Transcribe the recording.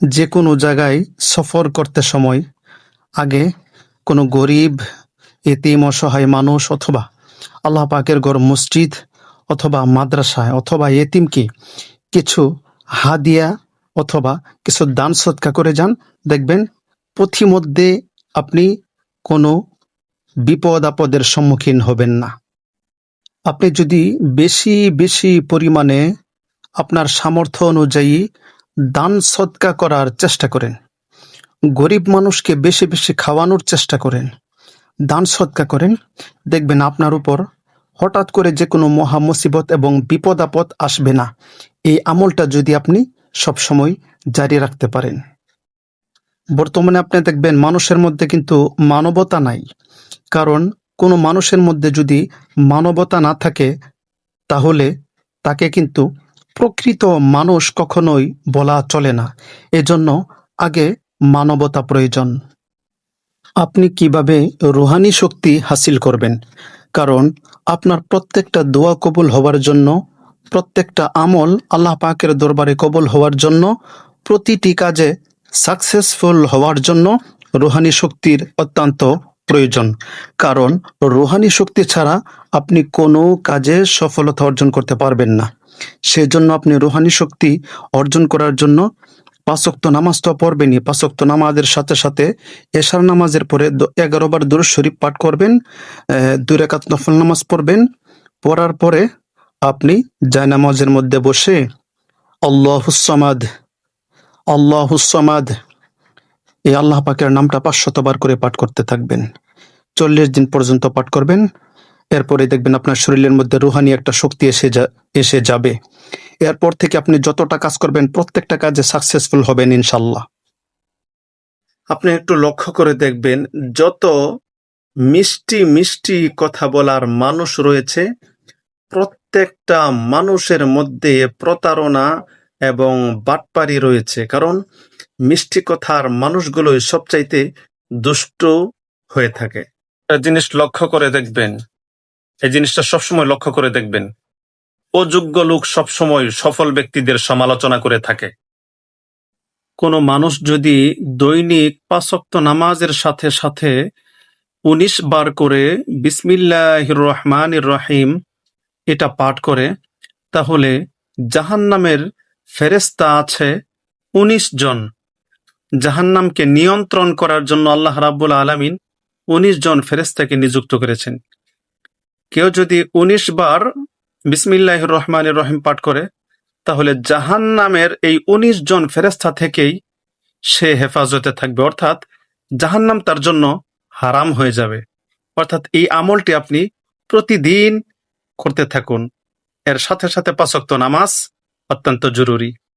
যে কোনো জায়গায় সফর করতে সময়, আগে কোনো গরিব, এতিম, অসহায় মানুষ অথবা আল্লাহ পাকের ঘর, মসজিদ অথবা মাদ্রাসায় অথবা এতিমকে কিছু হাদিয়া অথবা কিছু দান সৎকা করে যান, দেখবেন পথিমধ্যে আপনি কোনো বিপদ আপদের সম্মুখীন হবেন না। আপনি যদি বেশি বেশি পরিমাণে আপনার সামর্থ্য অনুযায়ী দান সৎকা করার চেষ্টা করেন। গরিব মানুষকে বেশি বেশি খাওয়ানোর চেষ্টা করেন। দান সৎকা করেন। দেখবেন আপনার উপর হঠাৎ করে যে কোনো মহা মুসিবত এবং বিপদ আপদ আসবে না। এই আমলটা যদি আপনি সবসময় জারি রাখতে পারেন। বর্তমানে আপনি দেখবেন মানুষের মধ্যে কিন্তু মানবতা নাই। কারণ কোনো মানুষের মধ্যে যদি মানবতা না থাকে, তাহলে তাকে কিন্তু প্রকৃত মানুষ কখনোই বলা চলে না। এজন্য আগে মানবতা প্রয়োজন। আপনি কীভাবে রুহানি শক্তি হাসিল করবেন? কারণ আপনার প্রত্যেকটা দোয়া কবুল হওয়ার জন্য, প্রত্যেকটা আমল আল্লাহ পাকের দরবারে কবুল হওয়ার জন্য, প্রতিটি কাজে সাকসেসফুল হওয়ার জন্য রুহানি শক্তির অত্যন্ত প্রয়োজন। কারণ, রুহানি শক্তি ছাড়া আপনি কোনো কাজে সফলতা অর্জন করতে পারবেন না। সেজন্য আপনি রুহানি শক্তি অর্জন করার জন্য পাঁচক্ত নামাজ তো পড়বেনই। পাঁচক্ত নামাজের সাথে সাথে এশার নামাজের পরে এগারো বার দুরুদ শরীফ পাঠ করবেন দুই রেখাত নফল নামাজ পড়বেন। পড়ার পরে আপনি জায়নামাজের মধ্যে বসে আল্লাহুসামাদ আল্লাহুসামাদ এই আল্লাহ পাকের নামটা পাঁচশতবার করে পাঠ করতে থাকবেন। চল্লিশ দিন পর্যন্ত পাঠ করবেন। এরপরে দেখবেন আপনার শরীরের মধ্যে রুহানি একটা শক্তি এসে এসে যাবে। এরপর থেকে আপনি যতটা কাজ করবেন, প্রত্যেকটা কাজে সাকসেসফুল হবেন ইনশাল্লাহ আপনি একটু লক্ষ্য করে দেখবেন, যত মিষ্টি মিষ্টি কথা বলার মানুষ রয়েছে, প্রত্যেকটা মানুষের মধ্যে প্রতারণা এবং বাটপারি রয়েছে। কারণ মিষ্টি কথার মানুষগুলোই সবচাইতে দুষ্ট হয়ে থাকে। জিনিস লক্ষ্য করে দেখবেন, এই জিনিসটা সবসময় লক্ষ্য করে দেখবেন। অযোগ্য লোক সবসময় সফল ব্যক্তিদের সমালোচনা করে থাকে। কোনো মানুষ যদি দৈনিক পাঁচক্ত নামাজের সাথে সাথে উনিশ বার করে বিসমিল্লাহ রহমান রহিম এটা পাঠ করে, তাহলে জাহান্নামের ফেরেস্তা আছে উনিশ জন। জাহান্নামকে নিয়ন্ত্রণ করার জন্য আল্লাহ রাব্বুল আলামিন উনিশ জন ফেরেস্তাকে নিযুক্ত করেছেন। কেউ যদি উনিশ বার বিসমিল্লাহ রহমান রহিম পাঠ করে, তাহলে জাহান্নামের এই উনিশ জন ফেরেস্তা থেকেই সে হেফাজতে থাকবে। অর্থাৎ জাহান্নাম তার জন্য হারাম হয়ে যাবে। অর্থাৎ এই আমলটি আপনি প্রতিদিন করতে থাকুন। এর সাথে সাথে পাঁচক্ত নামাজ অত্যন্ত জরুরি